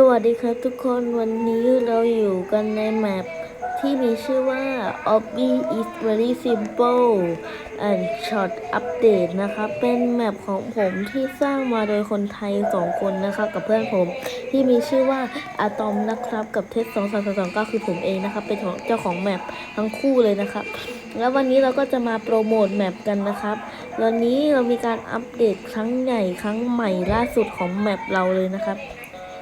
สวัสดีครับทุกคนวันนี้เราอยู่กันในแมปที่มีชื่อว่า Obby is very simple and short update นะครับเป็นแมปของผมที่สร้างมาโดยคนไทย 2 คนนะครับกับเพื่อนผมที่มีชื่อว่าอะตอมนะครับกับเทส2 3 2 2ก็คือผมเองนะครับเป็นของเจ้าของแมปทั้งคู่เลยนะครับ แล้ววันนี้เราก็จะมาโปรโมทแมปกันนะครับวันนี้เรามีการอัปเดตครั้งใหญ่ครั้งใหม่ล่าสุดของแมปเราเลยนะครับ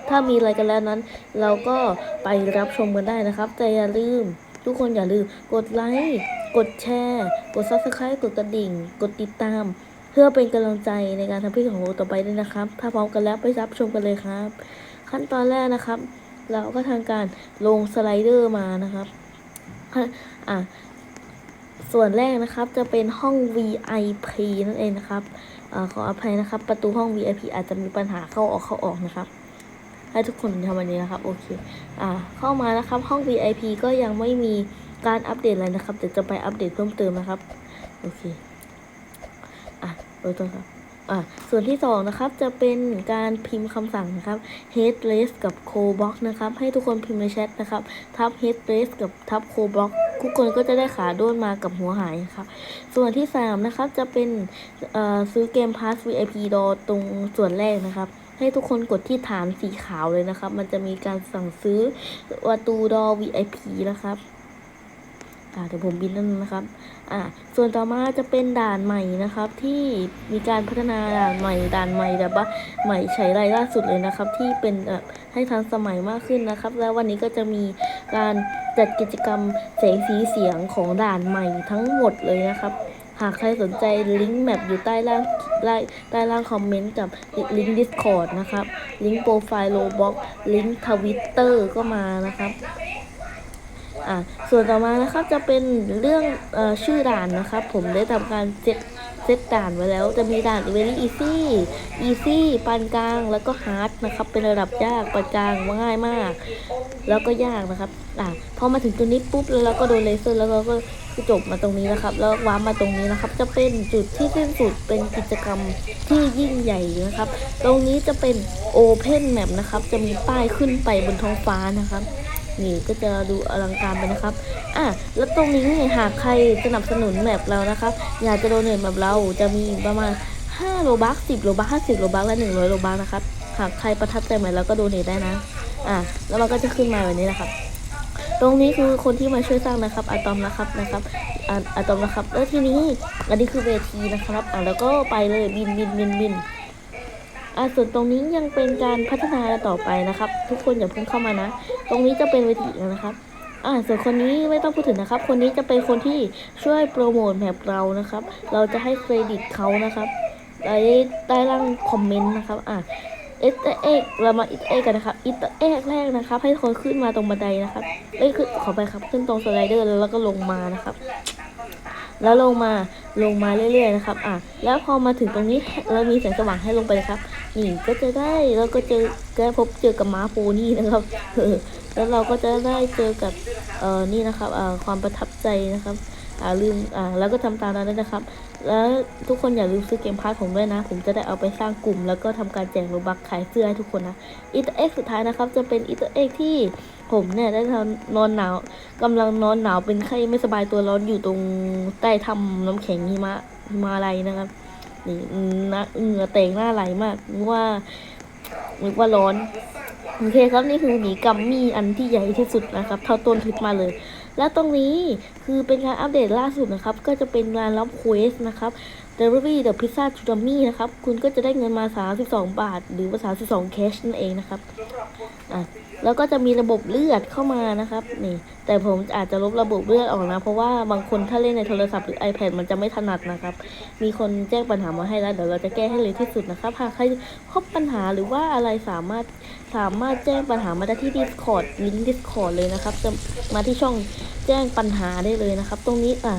ถ้ามีอะไรกันแล้วนั้น เราก็ไปรับชมกันได้นะครับ แต่อย่าลืม ทุกคนอย่าลืม กดไลค์กดแชร์ กด subscribe กดกระดิ่ง กดติดตาม เพื่อเป็นกำลังใจในการทำคลิปของเราต่อไปด้วยนะครับ ถ้าพร้อมกันแล้วไปรับชมกันเลยครับ ขั้นตอนแรกนะครับ เราก็ทางการลงสไลเดอร์มานะครับอะส่วนแรกนะครับจะเป็นห้อง VIP นั่นเองนะครับอขออภัยนะครับ ประตูห้อง VIP อาจจะมีปัญหาเข้าออกเข้าออกนะครับ ให้ทุกคนทำอันนี้นะครับ โอเค อ่า เข้ามานะครับ ห้อง VIP ก็ยังไม่มีการอัปเดตอะไรนะครับ เดี๋ยวจะไปอัปเดตเพิ่มเติมนะครับ โอเค อะโดยตรงครับอ่าส่วนที่สองนะครับจะเป็นการพิมพ์คำสั่งนะครับ headless กับ coblock นะครับ ให้ทุกคนพิมพ์ในแชทนะครับ ทับ headless กับทับ coblock ทุกคนก็จะได้ขาด้วนมากับหัวหายครับ ส่วนที่สามนะครับจะเป็นเอ่อซื้อเกม Pass VIP ดอตรงส่วนแรกนะครับ ให้ทุกคนกดที่ฐานสีขาวเลยนะครับ มันจะมีการสั่งซื้อประตูดอ VIP นะครับอ่าเดี๋ยวผมบินนั่นนะครับ อ่า ส่วนต่อมาจะเป็นด่านใหม่นะครับ ที่มีการพัฒนาด่านใหม่ ด่านใหม่แบบว่าใหม่ใช้ไรล่าสุดเลยนะครับ ที่เป็นเอ่อให้ทันสมัยมากขึ้นนะครับ แล้ววันนี้ก็จะมีการจัดกิจกรรมแสงสีเสียงของด่านใหม่ทั้งหมดเลยนะครับ หากใครสนใจลิงก์แมปอยู่ใต้ล่างใต้ใต้ล่างคอมเมนต์กับลิงก์ Discord นะครับ ลิงก์โปรไฟล์โลบ็อกลิงก์ทวิตเตอร์ก็มานะครับอ่าส่วนต่อมานะครับจะเป็นเรื่องอชื่อด่านนะครับ ผมได้ทำการเซตเซตด่านไว้แล้วจะมีด่าน very easy easy ปานกลางแล้วก็ hard นะครับ เป็นระดับยากปานกลางง่ายมาก แล้วก็ยากนะครับอ่าพอมาถึงตัวนี้ปุ๊บแล้วเราก็โดนเลเซอร์แล้วเราก็ จบมาตรงนี้นะครับ แล้วว้ามาตรงนี้นะครับ จะเป็นจุดที่สิ้นสุดเป็นกิจกรรมที่ยิ่งใหญ่นะครับ ตรงนี้จะเป็น open map นะครับ จะมีป้ายขึ้นไปบนท้องฟ้านะครับนี่ก็จะดูอลังการไปนะครับ อะ แล้วตรงนี้หากใครสนับสนุนแมปเรานะครับ อยากจะโดเนทแบบเราจะมีประมาณ 5 โลบัก10 โลบัก50 โลบักและ 100 โลบักนะครับ หากใครประทับใจแมปเราก็โดเนทได้นะ อะ แล้วมันก็จะขึ้นมาแบบนี้นะครับ ตรงนี้คือคนที่มาช่วยสร้างนะครับอะตอมนะครับนะครับอะอะตอมนะครับแล้วทีนี้อันนี้คือเวทีนะครับอะแล้วก็ไปเลยบินบินบินบินอ่าส่วนตรงนี้ยังเป็นการพัฒนาต่อไปนะครับ ทุกคนอย่าเพิ่งเข้ามานะ ตรงนี้จะเป็นเวทีแล้วนะครับอ่าส่วนคนนี้ไม่ต้องพูดถึงนะครับ คนนี้จะเป็นคนที่ช่วยโปรโมทแมปเรานะครับ เราจะให้เครดิตเขานะครับใต้ใต้ล่างคอมเมนต์นะครับอ่า อสเอ็กเรามาอิตเอ็กกันนะครับอิตเอ็กแรกนะครับ ให้คนขึ้นมาตรงบันไดนะครับเอ้ยขึ้นขอไปครับขึ้นตรงสไลเดอร์แล้วก็ลงมานะครับ แล้วลงมาลงมาเรื่อยๆนะครับ อะ แล้วพอมาถึงตรงนี้เรามีแสงสว่างให้ลงไปเลยครับ นี่ก็จะได้แล้วก็เจอก็พบเจอกับม้าโพนี่นะครับแล้วเราก็จะได้เจอกับเอ่อนี่นะครับเอ่อความประทับใจนะครับอ่าลืมอ่าแล้วก็ทำตามนั้นด้นะครับ แล้วทุกคนอย่าลืมซื้อเกมพาร์ทผมด้วยนะ ผมจะได้เอาไปสร้างกลุ่ม แล้วก็ทำการแจกโลบักขายเสื้อให้ทุกคนนะอีเตอร์เอ็กสุดท้ายนะครับ จะเป็นอีเตอร์เอ็กที่ผมเนี่ยได้ทำนอนหนาวกำลังนอนหนาวเป็นไข้ไม่สบายตัวร้อนอยู่ตรงใต้ถ้ำน้ำแข็งหิมะหิมาลัยนะครับนี่นะเหงื่อเต่งหน้าไหลมากนึกว่านึกว่าร้อน โอเคครับนี่คือหมีกัมมี่อันที่ใหญ่ที่สุดนะครับ เท่าต้นคลิปมาเลย แล้วตรงนี้คือเป็นการอัปเดตล่าสุดนะครับ ก็จะเป็นงานรับเควสนะครับ Delivery the Pizza to Dummy นะครับ คุณก็จะได้เงินมา 32 บาท หรือว่า32แคชนั่นเองนะครับอะแล้วก็จะมีระบบเลือดเข้ามานะครับนี่แต่ผมอาจจะลบระบบเลือดออกนะ เพราะว่าบางคนถ้าเล่นในโทรศัพท์หรือ iPad มันจะไม่ถนัดนะครับ มีคนแจ้งปัญหามาให้แล้ว เดี๋ยวเราจะแก้ให้เร็วที่สุดนะครับหากใครพบปัญหาหรือว่าอะไรสามารถ สามารถแจ้งปัญหามาได้ที่ Discord ลิงก์ Discord เลยนะครับจะมาที่ช่องแจ้งปัญหาได้เลยนะครับ ตรงนี้อะ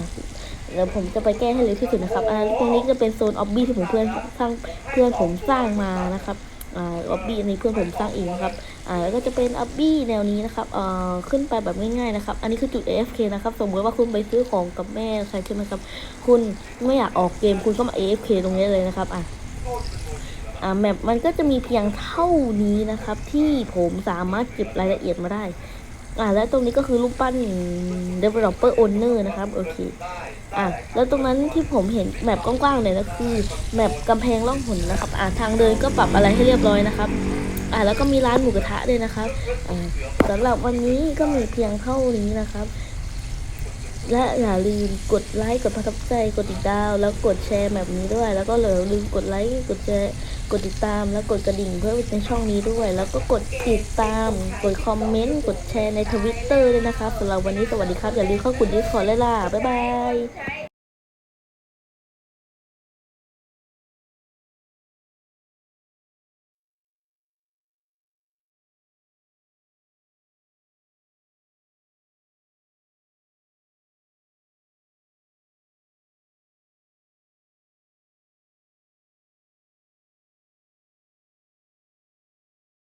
เดี๋ยวผมจะไปแก้ให้เร็วที่สุดนะครับอ่าตรงนี้จะเป็นโซนออบบี้ที่ผมเพื่อนสร้างเพื่อนผมสร้างมานะครับอ่าออบบี้อันนี้เพื่อนผมสร้างเองนะครับอ่าแล้วก็จะเป็นออบบี้แนวนี้นะครับเอ่อขึ้นไปแบบง่ายๆนะครับ อันนี้คือจุด AFK นะครับ สมมติว่าคุณไปซื้อของกับแม่ใครใช่ไหมครับ คุณไม่อยากออกเกมคุณก็มา AFK ตรงนี้เลยนะครับอะอ่า แมปมันก็จะมีเพียงเท่านี้นะครับ ที่ผมสามารถเก็บรายละเอียดมาได้ อ่าและตรงนี้ก็คือรูปปั้น developer owner นะครับโอเคอะแล้วตรงนั้นที่ผมเห็นแมปกว้างๆเนี่ยก็คือแมปกำแพงล่องหนนะครับอ่าทางเดินก็ปรับอะไรให้เรียบร้อยนะครับอ่าแล้วก็มีร้านหมูกระทะด้วยนะครับอ่าสำหรับวันนี้ก็มีเพียงเท่านี้นะครับ และอย่าลืมกดไลค์กดประทับใจกดติดดาวแล้วกดแชร์แบบนี้ด้วย แล้วก็อย่าลืมกดไลค์กดแชร์ กดติดตามแล้วกดกระดิ่งเพื่อเป็นช่องนี้ด้วย แล้วก็กดติดตาม กดคอมเมนต์ กดแชร์ในทวิตเตอร์ด้วยนะครับสำหรับวันนี้สวัสดีครับ อย่าลืมเข้ากดดิสคอร์ดเลยล่ะ บ๊ายบาย